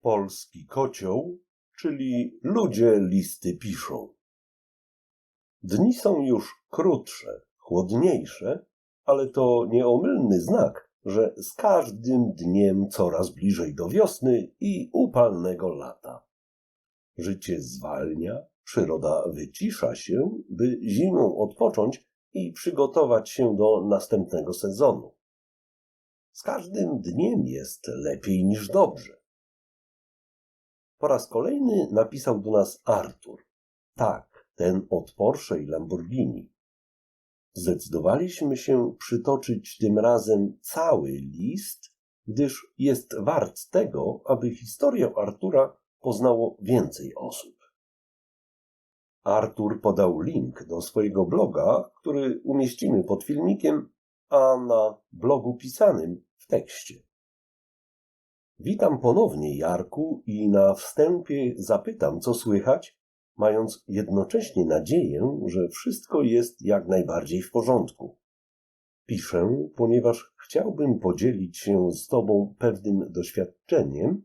Polski kocioł, czyli ludzie listy piszą. Dni są już krótsze, chłodniejsze, ale to nieomylny znak, że z każdym dniem coraz bliżej do wiosny i upalnego lata. Życie zwalnia, przyroda wycisza się, by zimą odpocząć i przygotować się do następnego sezonu. Z każdym dniem jest lepiej niż dobrze. Po raz kolejny napisał do nas Artur. Tak, ten od Porsche i Lamborghini. Zdecydowaliśmy się przytoczyć tym razem cały list, gdyż jest wart tego, aby historię Artura poznało więcej osób. Artur podał link do swojego bloga, który umieścimy pod filmikiem, a na blogu pisanym w tekście. Witam ponownie, Jarku, i na wstępie zapytam, co słychać, mając jednocześnie nadzieję, że wszystko jest jak najbardziej w porządku. Piszę, ponieważ chciałbym podzielić się z Tobą pewnym doświadczeniem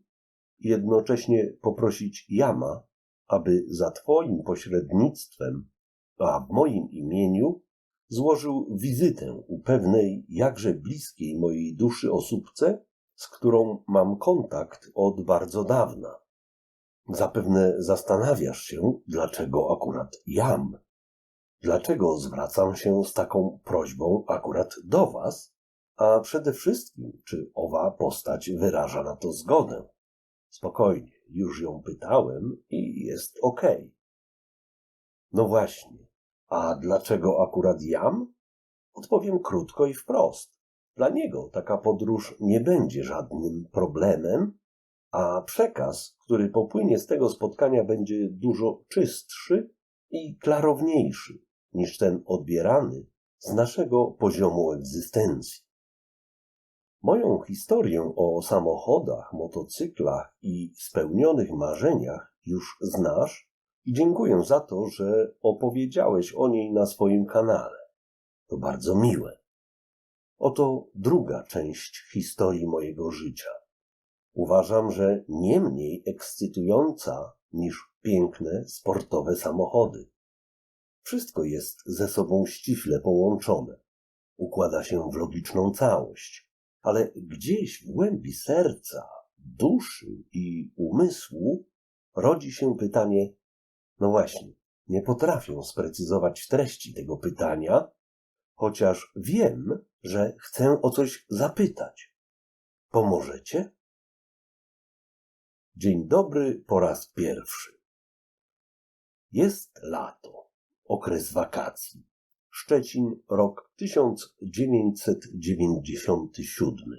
i jednocześnie poprosić Jama, aby za Twoim pośrednictwem, a w moim imieniu, złożył wizytę u pewnej jakże bliskiej mojej duszy osóbce, z którą mam kontakt od bardzo dawna. Zapewne zastanawiasz się, dlaczego akurat jam. Dlaczego zwracam się z taką prośbą akurat do Was, a przede wszystkim, czy owa postać wyraża na to zgodę? Spokojnie, już ją pytałem i jest. Okay. No właśnie, a dlaczego akurat jam? Odpowiem krótko i wprost. Dla niego taka podróż nie będzie żadnym problemem, a przekaz, który popłynie z tego spotkania, będzie dużo czystszy i klarowniejszy niż ten odbierany z naszego poziomu egzystencji. Moją historię o samochodach, motocyklach i spełnionych marzeniach już znasz i dziękuję za to, że opowiedziałeś o niej na swoim kanale. To bardzo miłe. Oto druga część historii mojego życia. Uważam, że nie mniej ekscytująca niż piękne, sportowe samochody. Wszystko jest ze sobą ściśle połączone. Układa się w logiczną całość, ale gdzieś w głębi serca, duszy i umysłu rodzi się pytanie, no właśnie, nie potrafię sprecyzować treści tego pytania, chociaż wiem, że chcę o coś zapytać. Pomożecie? Dzień dobry po raz pierwszy. Jest lato, okres wakacji. Szczecin, rok 1997.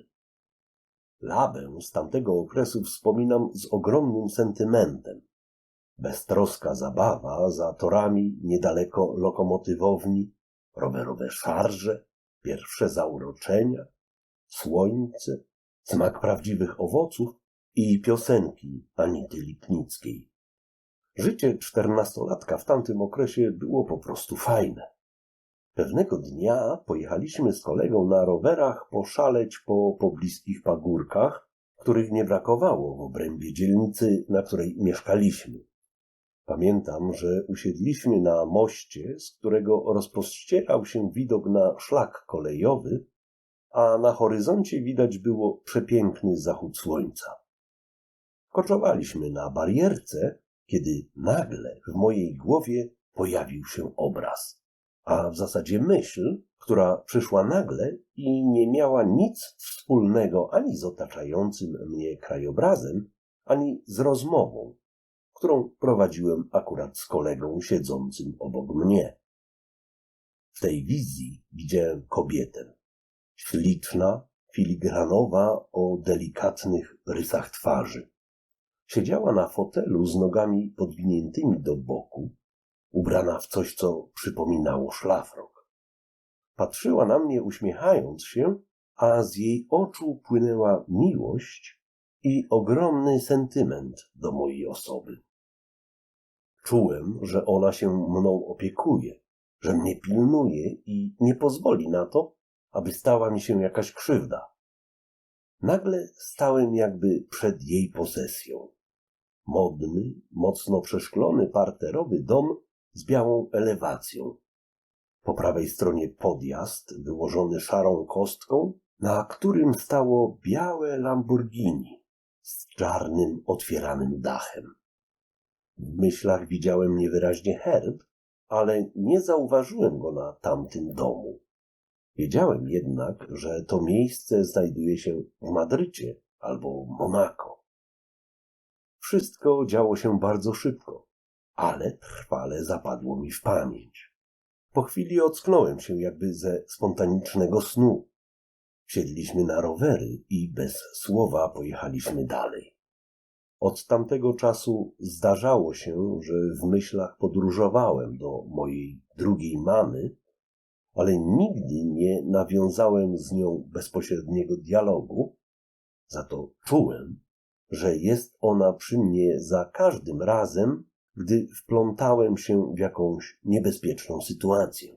Labę z tamtego okresu wspominam z ogromnym sentymentem. Beztroska zabawa za torami niedaleko lokomotywowni, rowerowe szarże, pierwsze zauroczenia, słońce, smak prawdziwych owoców i piosenki Anity Lipnickiej. Życie czternastolatka w tamtym okresie było po prostu fajne. Pewnego dnia pojechaliśmy z kolegą na rowerach poszaleć po pobliskich pagórkach, których nie brakowało w obrębie dzielnicy, na której mieszkaliśmy. Pamiętam, że usiedliśmy na moście, z którego rozpościerał się widok na szlak kolejowy, a na horyzoncie widać było przepiękny zachód słońca. Koczowaliśmy na barierce, kiedy nagle w mojej głowie pojawił się obraz, a w zasadzie myśl, która przyszła nagle i nie miała nic wspólnego ani z otaczającym mnie krajobrazem, ani z rozmową, którą prowadziłem akurat z kolegą siedzącym obok mnie. W tej wizji widziałem kobietę. Śliczna, filigranowa, o delikatnych rysach twarzy. Siedziała na fotelu z nogami podwiniętymi do boku, ubrana w coś, co przypominało szlafrok. Patrzyła na mnie uśmiechając się, a z jej oczu płynęła miłość i ogromny sentyment do mojej osoby. Czułem, że ona się mną opiekuje, że mnie pilnuje i nie pozwoli na to, aby stała mi się jakaś krzywda. Nagle stałem jakby przed jej posesją. Modny, mocno przeszklony parterowy dom z białą elewacją. Po prawej stronie podjazd wyłożony szarą kostką, na którym stało białe Lamborghini z czarnym, otwieranym dachem. W myślach widziałem niewyraźnie herb, ale nie zauważyłem go na tamtym domu. Wiedziałem jednak, że to miejsce znajduje się w Madrycie albo Monako. Wszystko działo się bardzo szybko, ale trwale zapadło mi w pamięć. Po chwili ocknąłem się jakby ze spontanicznego snu. Wsiedliśmy na rowery i bez słowa pojechaliśmy dalej. Od tamtego czasu zdarzało się, że w myślach podróżowałem do mojej drugiej mamy, ale nigdy nie nawiązałem z nią bezpośredniego dialogu, za to czułem, że jest ona przy mnie za każdym razem, gdy wplątałem się w jakąś niebezpieczną sytuację.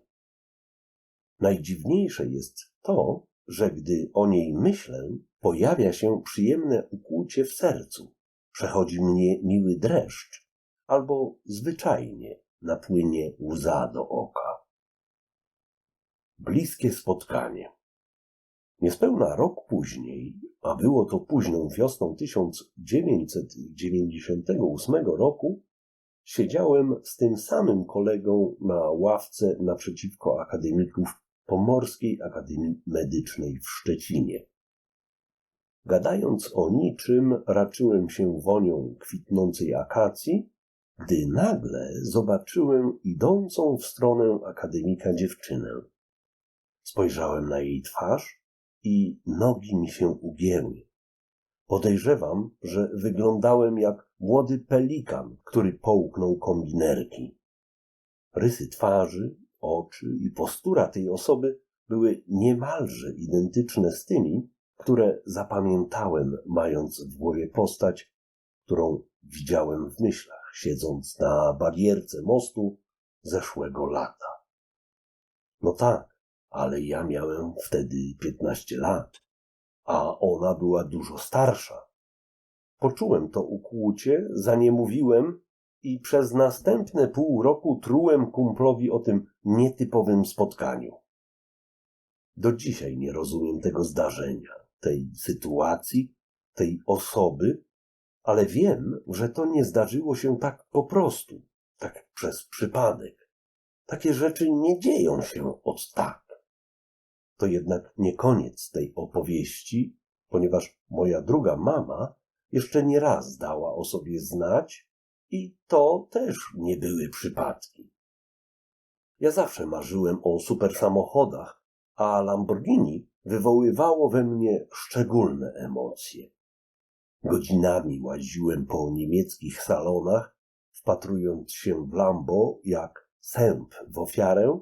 Najdziwniejsze jest to, że gdy o niej myślę, pojawia się przyjemne ukłucie w sercu, przechodzi mnie miły dreszcz, albo zwyczajnie napłynie łza do oka. Bliskie spotkanie. Niespełna rok później, a było to późną wiosną 1998 roku, siedziałem z tym samym kolegą na ławce naprzeciwko akademików Pomorskiej Akademii Medycznej w Szczecinie. Gadając o niczym, raczyłem się wonią kwitnącej akacji, gdy nagle zobaczyłem idącą w stronę akademika dziewczynę. Spojrzałem na jej twarz i nogi mi się ugięły. Podejrzewam, że wyglądałem jak młody pelikan, który połknął kombinerki. Rysy twarzy, oczy i postura tej osoby były niemalże identyczne z tymi, które zapamiętałem, mając w głowie postać, którą widziałem w myślach, siedząc na barierce mostu zeszłego lata. No tak, ale ja miałem wtedy piętnaście lat, a ona była dużo starsza. Poczułem to ukłucie, za nie mówiłem i przez następne pół roku trułem kumplowi o tym nietypowym spotkaniu. Do dzisiaj nie rozumiem tego zdarzenia, tej sytuacji, tej osoby, ale wiem, że to nie zdarzyło się tak po prostu, tak przez przypadek. Takie rzeczy nie dzieją się od tak. To jednak nie koniec tej opowieści, ponieważ moja druga mama jeszcze nie raz dała o sobie znać i to też nie były przypadki. Ja zawsze marzyłem o super samochodach, a Lamborghini wywoływało we mnie szczególne emocje. Godzinami łaziłem po niemieckich salonach, wpatrując się w Lambo jak sęp w ofiarę,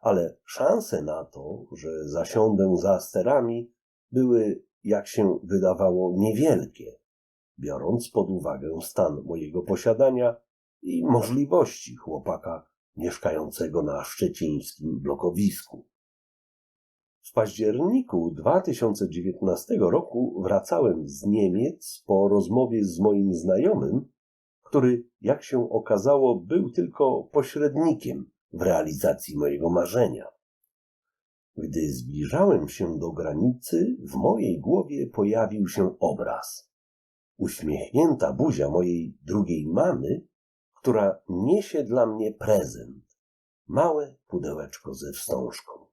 ale szanse na to, że zasiądę za sterami, były, jak się wydawało, niewielkie, biorąc pod uwagę stan mojego posiadania i możliwości chłopaka mieszkającego na szczecińskim blokowisku. W październiku 2019 roku wracałem z Niemiec po rozmowie z moim znajomym, który, jak się okazało, był tylko pośrednikiem w realizacji mojego marzenia. Gdy zbliżałem się do granicy, w mojej głowie pojawił się obraz. Uśmiechnięta buzia mojej drugiej mamy, która niesie dla mnie prezent. Małe pudełeczko ze wstążką.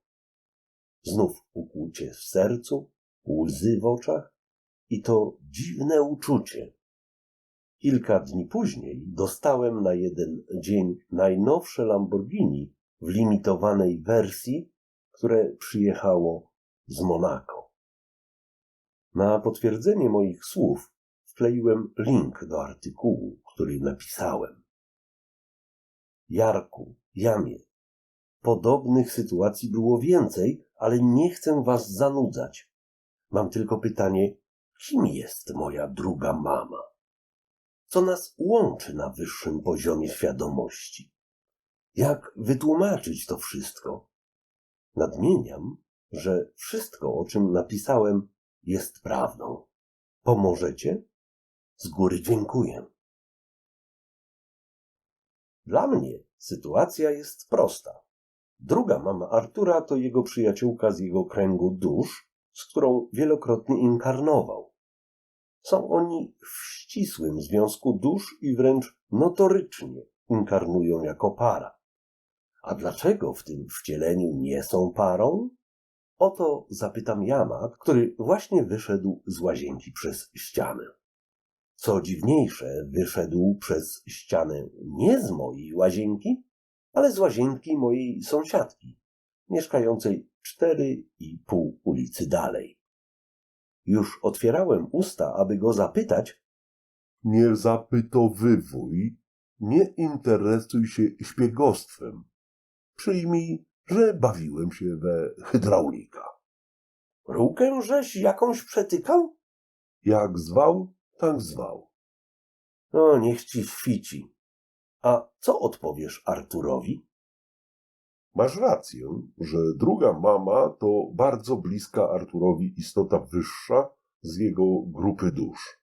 Znów ukłucie w sercu, łzy w oczach i to dziwne uczucie, Kilka dni później dostałem na jeden dzień najnowsze Lamborghini w limitowanej wersji, które przyjechało z Monako. Na potwierdzenie moich słów wkleiłem link do artykułu, który napisałem. Jarku, Jamie, podobnych sytuacji było więcej, ale nie chcę was zanudzać. Mam tylko pytanie, kim jest moja druga mama? co nas łączy na wyższym poziomie świadomości. Jak wytłumaczyć to wszystko? Nadmieniam, że wszystko, o czym napisałem, jest prawdą. Pomożecie? Z góry dziękuję. Dla mnie sytuacja jest prosta. Druga mama Artura to jego przyjaciółka z jego kręgu dusz, z którą wielokrotnie inkarnował. Są oni w ścisłym związku dusz i wręcz notorycznie inkarnują jako para. A dlaczego w tym wcieleniu nie są parą? O to zapytam Jama, który właśnie wyszedł z łazienki przez ścianę. Co dziwniejsze, wyszedł przez ścianę nie z mojej łazienki, ale z łazienki mojej sąsiadki, mieszkającej cztery i pół ulicy dalej. Już otwierałem usta, aby go zapytać, Nie zapytowywuj, nie interesuj się szpiegostwem. Przyjmij, że bawiłem się we hydraulika. Rukę żeś jakąś przetykał? Jak zwał, tak zwał. No, niech ci świci. A co odpowiesz Arturowi? Masz rację, że druga mama to bardzo bliska Arturowi istota wyższa z jego grupy dusz.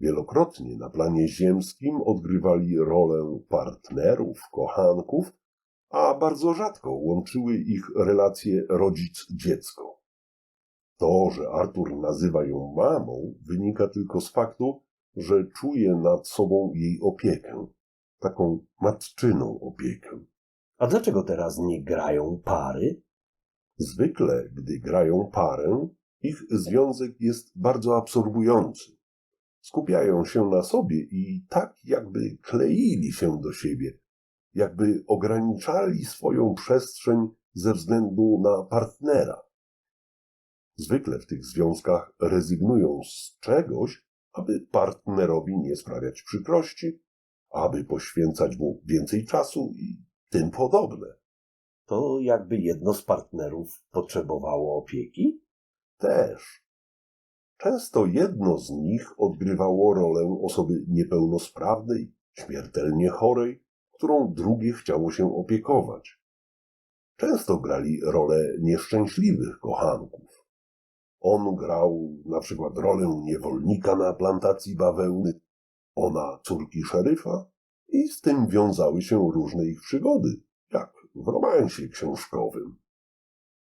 Wielokrotnie na planie ziemskim odgrywali rolę partnerów, kochanków, a bardzo rzadko łączyły ich relacje rodzic-dziecko. To, że Artur nazywa ją mamą, wynika tylko z faktu, że czuje nad sobą jej opiekę, taką matczyną opiekę. A dlaczego teraz nie grają pary? Zwykle, gdy grają parę, ich związek jest bardzo absorbujący. Skupiają się na sobie i tak jakby kleili się do siebie, jakby ograniczali swoją przestrzeń ze względu na partnera. Zwykle w tych związkach rezygnują z czegoś, aby partnerowi nie sprawiać przykrości, aby poświęcać mu więcej czasu i tym podobne. To jakby jedno z partnerów potrzebowało opieki? Też. Często jedno z nich odgrywało rolę osoby niepełnosprawnej, śmiertelnie chorej, którą drugie chciało się opiekować. Często grali rolę nieszczęśliwych kochanków. On grał na przykład rolę niewolnika na plantacji bawełny, ona córki szeryfa i z tym wiązały się różne ich przygody, jak w romansie książkowym.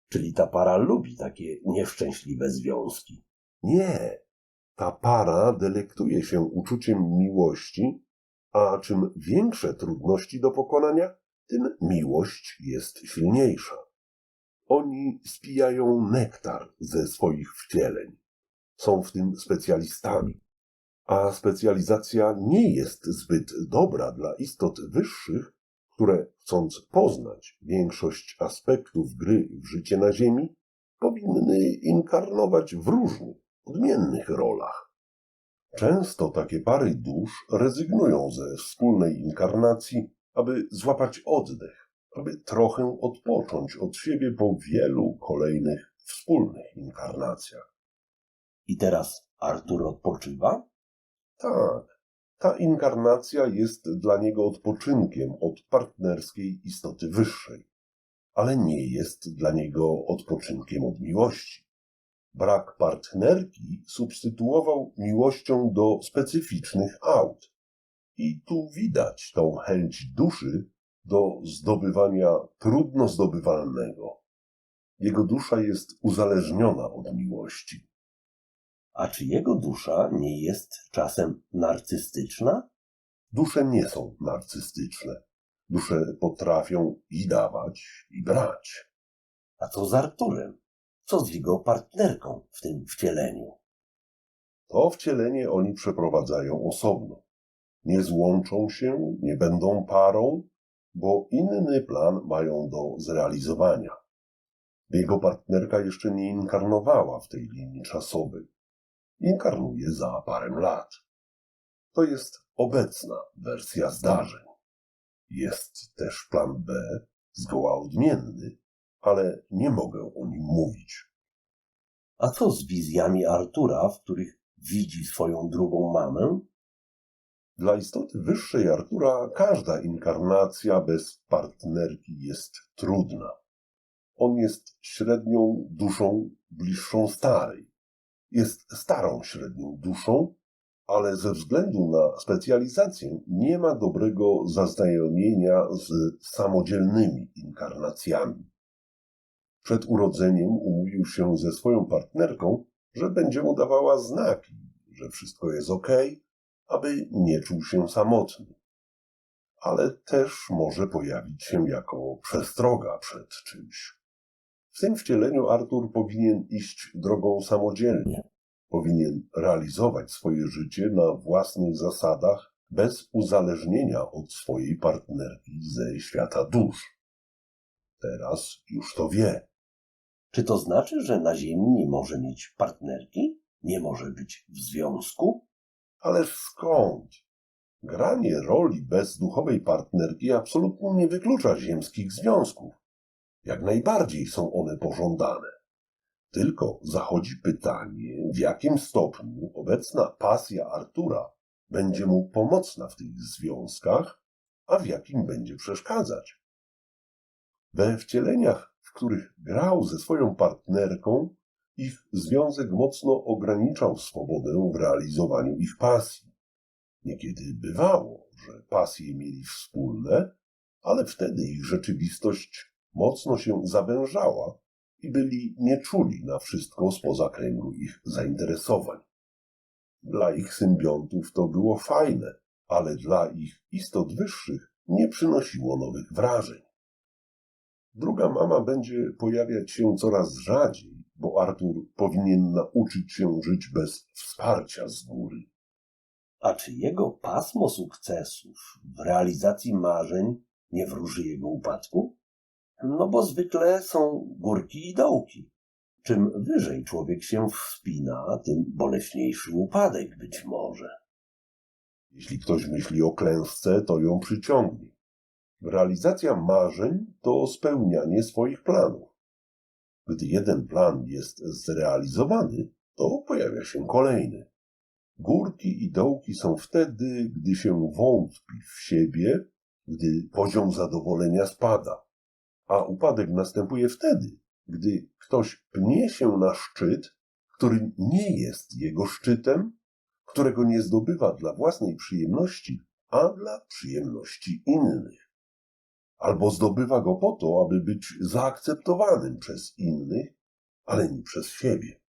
Czyli ta para lubi takie nieszczęśliwe związki. Nie, ta para delektuje się uczuciem miłości, a czym większe trudności do pokonania, tym miłość jest silniejsza. Oni spijają nektar ze swoich wcieleń. Są w tym specjalistami. A specjalizacja nie jest zbyt dobra dla istot wyższych, które, chcąc poznać większość aspektów gry w życie na Ziemi, powinny inkarnować w różnych, odmiennych rolach. Często takie pary dusz rezygnują ze wspólnej inkarnacji, aby złapać oddech, aby trochę odpocząć od siebie po wielu kolejnych wspólnych inkarnacjach. I teraz Artur odpoczywa? Tak, ta inkarnacja jest dla niego odpoczynkiem od partnerskiej istoty wyższej, ale nie jest dla niego odpoczynkiem od miłości. Brak partnerki substytuował miłością do specyficznych aut. I tu widać tą chęć duszy do zdobywania trudno zdobywalnego. Jego dusza jest uzależniona od miłości. A czy jego dusza nie jest czasem narcystyczna? Dusze nie są narcystyczne. Dusze potrafią i dawać, i brać. A co z Arturem? Co z jego partnerką w tym wcieleniu? To wcielenie oni przeprowadzają osobno. Nie złączą się, nie będą parą, bo inny plan mają do zrealizowania. Jego partnerka jeszcze nie inkarnowała w tej linii czasowej. Inkarnuje za parę lat. To jest obecna wersja zdarzeń. Jest też plan B, zgoła odmienny, ale nie mogę o nim mówić. A co z wizjami Artura, w których widzi swoją drugą mamę? Dla istoty wyższej Artura każda inkarnacja bez partnerki jest trudna. On jest średnią duszą bliższą starej. Jest starą średnią duszą, ale ze względu na specjalizację nie ma dobrego zaznajomienia z samodzielnymi inkarnacjami. Przed urodzeniem umówił się ze swoją partnerką, że będzie mu dawała znaki, że wszystko jest ok, aby nie czuł się samotny. Ale też może pojawić się jako przestroga przed czymś. W tym wcieleniu Artur powinien iść drogą samodzielnie. Powinien realizować swoje życie na własnych zasadach, bez uzależnienia od swojej partnerki ze świata dusz. Teraz już to wie. Czy to znaczy, że na Ziemi nie może mieć partnerki? Nie może być w związku? Ależ skąd? Granie roli bezduchowej partnerki absolutnie nie wyklucza ziemskich związków. Jak najbardziej są one pożądane. Tylko zachodzi pytanie, w jakim stopniu obecna pasja Artura będzie mu pomocna w tych związkach, a w jakim będzie przeszkadzać. We wcieleniach, w których grał ze swoją partnerką, ich związek mocno ograniczał swobodę w realizowaniu ich pasji. Niekiedy bywało, że pasje mieli wspólne, ale wtedy ich rzeczywistość mocno się zawężała i byli nieczuli na wszystko spoza kręgu ich zainteresowań. Dla ich symbiontów to było fajne, ale dla ich istot wyższych nie przynosiło nowych wrażeń. Druga mama będzie pojawiać się coraz rzadziej, bo Artur powinien nauczyć się żyć bez wsparcia z góry. A czy jego pasmo sukcesów w realizacji marzeń nie wróży jego upadku? No bo zwykle są górki i dołki. Czym wyżej człowiek się wspina, tym boleśniejszy upadek być może. Jeśli ktoś myśli o klęsce, to ją przyciągnie. Realizacja marzeń to spełnianie swoich planów. Gdy jeden plan jest zrealizowany, to pojawia się kolejny. Górki i dołki są wtedy, gdy się wątpi w siebie, gdy poziom zadowolenia spada. A upadek następuje wtedy, gdy ktoś pnie się na szczyt, który nie jest jego szczytem, którego nie zdobywa dla własnej przyjemności, a dla przyjemności innych. Albo zdobywa go po to, aby być zaakceptowanym przez innych, ale nie przez siebie.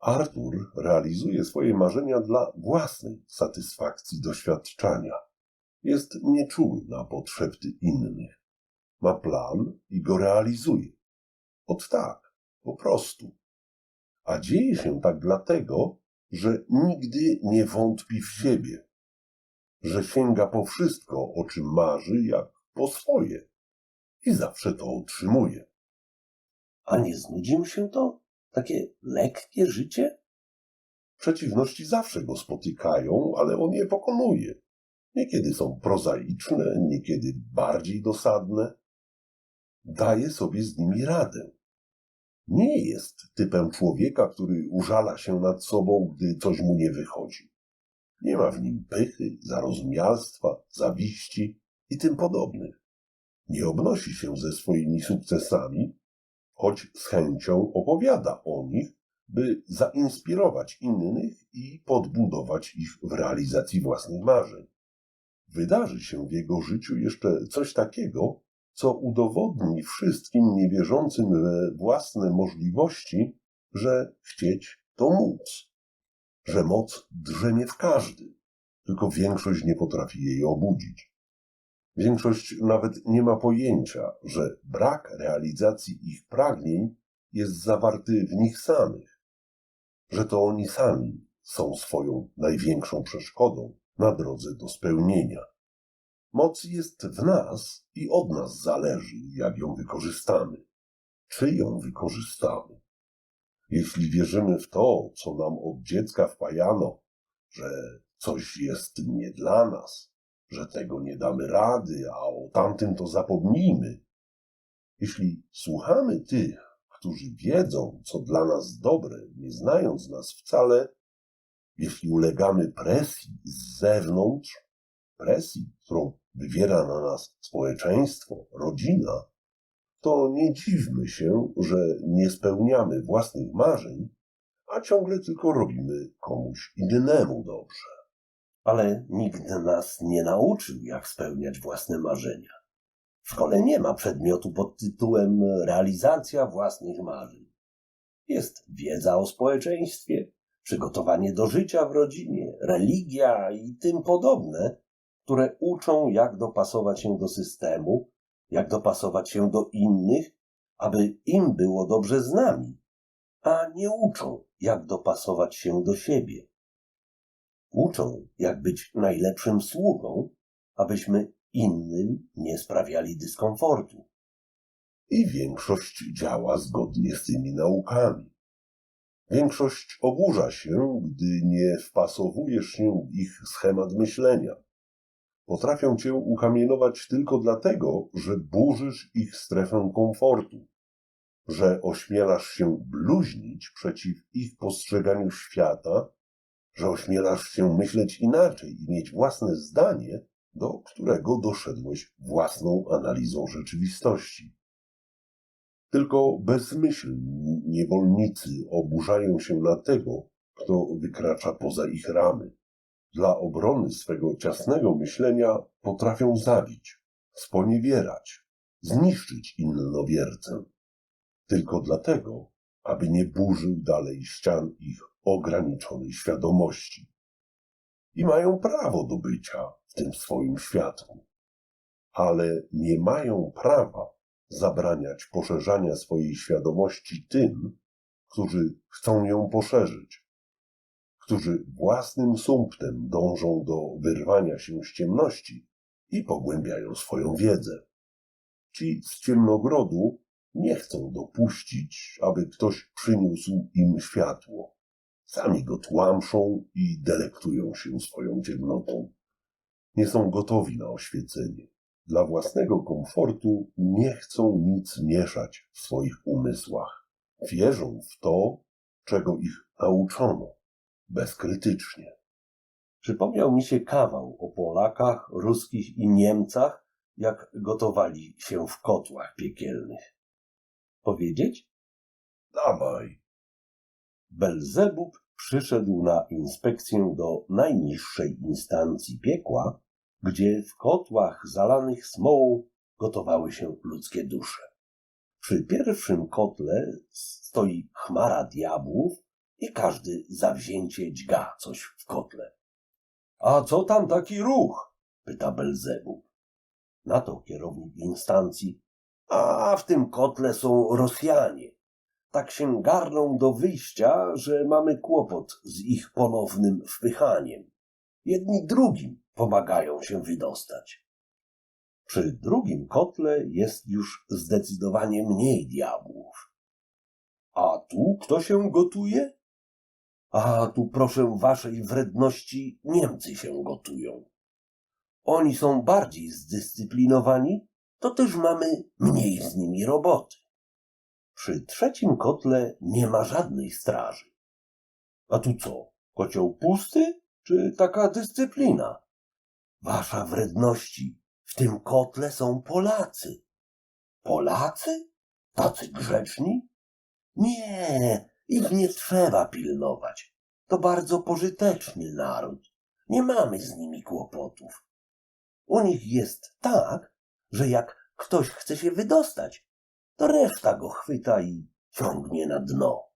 Artur realizuje swoje marzenia dla własnej satysfakcji doświadczania. Jest nieczuły na potrzeby innych. Ma plan i go realizuje. Od tak, po prostu. A dzieje się tak dlatego, że nigdy nie wątpi w siebie, że sięga po wszystko, o czym marzy, jak po swoje i zawsze to otrzymuje. A nie znudzi mu się to? Takie lekkie życie? Przeciwności zawsze go spotykają, ale on je pokonuje. Niekiedy są prozaiczne, niekiedy bardziej dosadne. Daje sobie z nimi radę. Nie jest typem człowieka, który użala się nad sobą, gdy coś mu nie wychodzi. Nie ma w nim pychy, zarozumialstwa, zawiści i tym podobnych. Nie obnosi się ze swoimi sukcesami, choć z chęcią opowiada o nich, by zainspirować innych i podbudować ich w realizacji własnych marzeń. Wydarzy się w jego życiu jeszcze coś takiego, co udowodni wszystkim niewierzącym we własne możliwości, że chcieć to móc, że moc drzemie w każdym, tylko większość nie potrafi jej obudzić. Większość nawet nie ma pojęcia, że brak realizacji ich pragnień jest zawarty w nich samych, że to oni sami są swoją największą przeszkodą na drodze do spełnienia. Moc jest w nas i od nas zależy, jak ją wykorzystamy. Czy ją wykorzystamy? Jeśli wierzymy w to, co nam od dziecka wpajano, że coś jest nie dla nas, że tego nie damy rady, a o tamtym to zapomnijmy. Jeśli słuchamy tych, którzy wiedzą, co dla nas dobre, nie znając nas wcale, jeśli ulegamy presji z zewnątrz, presji, którą wywiera na nas społeczeństwo, rodzina, to nie dziwmy się, że nie spełniamy własnych marzeń, a ciągle tylko robimy komuś innemu dobrze. Ale nikt nas nie nauczył, jak spełniać własne marzenia. W szkole nie ma przedmiotu pod tytułem realizacja własnych marzeń. Jest wiedza o społeczeństwie, przygotowanie do życia w rodzinie, religia i tym podobne, które uczą, jak dopasować się do systemu, jak dopasować się do innych, aby im było dobrze z nami, a nie uczą, jak dopasować się do siebie. Uczą, jak być najlepszym sługą, abyśmy innym nie sprawiali dyskomfortu. I większość działa zgodnie z tymi naukami. Większość oburza się, gdy nie wpasowujesz się w ich schemat myślenia. Potrafią cię ukamienować tylko dlatego, że burzysz ich strefę komfortu, że ośmielasz się bluźnić przeciw ich postrzeganiu świata, że ośmielasz się myśleć inaczej i mieć własne zdanie, do którego doszedłeś własną analizą rzeczywistości. Tylko bezmyślni niewolnicy oburzają się na tego, kto wykracza poza ich ramy. Dla obrony swego ciasnego myślenia potrafią zabić, sponiewierać, zniszczyć innowiercę. Tylko dlatego, aby nie burzył dalej ścian ich ograniczonej świadomości. I mają prawo do bycia w tym swoim światku. Ale nie mają prawa zabraniać poszerzania swojej świadomości tym, którzy chcą ją poszerzyć, którzy własnym sumptem dążą do wyrwania się z ciemności i pogłębiają swoją wiedzę. Ci z ciemnogrodu nie chcą dopuścić, aby ktoś przyniósł im światło. Sami go tłamszą i delektują się swoją ciemnotą. Nie są gotowi na oświecenie. Dla własnego komfortu nie chcą nic mieszać w swoich umysłach. Wierzą w to, czego ich nauczono, bezkrytycznie. Przypomniał mi się kawał o Polakach, Ruskich i Niemcach, jak gotowali się w kotłach piekielnych. Powiedzieć? Dawaj, Belzebub przyszedł na inspekcję do najniższej instancji piekła, gdzie w kotłach zalanych smołą gotowały się ludzkie dusze. Przy pierwszym kotle stoi chmara diabłów i każdy zawzięcie dźga coś w kotle. A co tam taki ruch? pyta Belzebub. Na to kierownik instancji. A w tym kotle są Rosjanie. Tak się garną do wyjścia, że mamy kłopot z ich ponownym wpychaniem. Jedni drugim pomagają się wydostać. Przy drugim kotle jest już zdecydowanie mniej diabłów. A tu kto się gotuje? A tu proszę waszej wredności Niemcy się gotują. Oni są bardziej zdyscyplinowani, to też mamy mniej z nimi roboty. Przy trzecim kotle nie ma żadnej straży. A tu co? Kocioł pusty? Czy taka dyscyplina? Wasza wredności, w tym kotle są Polacy. Polacy? Tacy grzeczni? Nie, ich nie trzeba pilnować. To bardzo pożyteczny naród. Nie mamy z nimi kłopotów. U nich jest tak, że jak ktoś chce się wydostać, to reszta go chwyta i ciągnie na dno.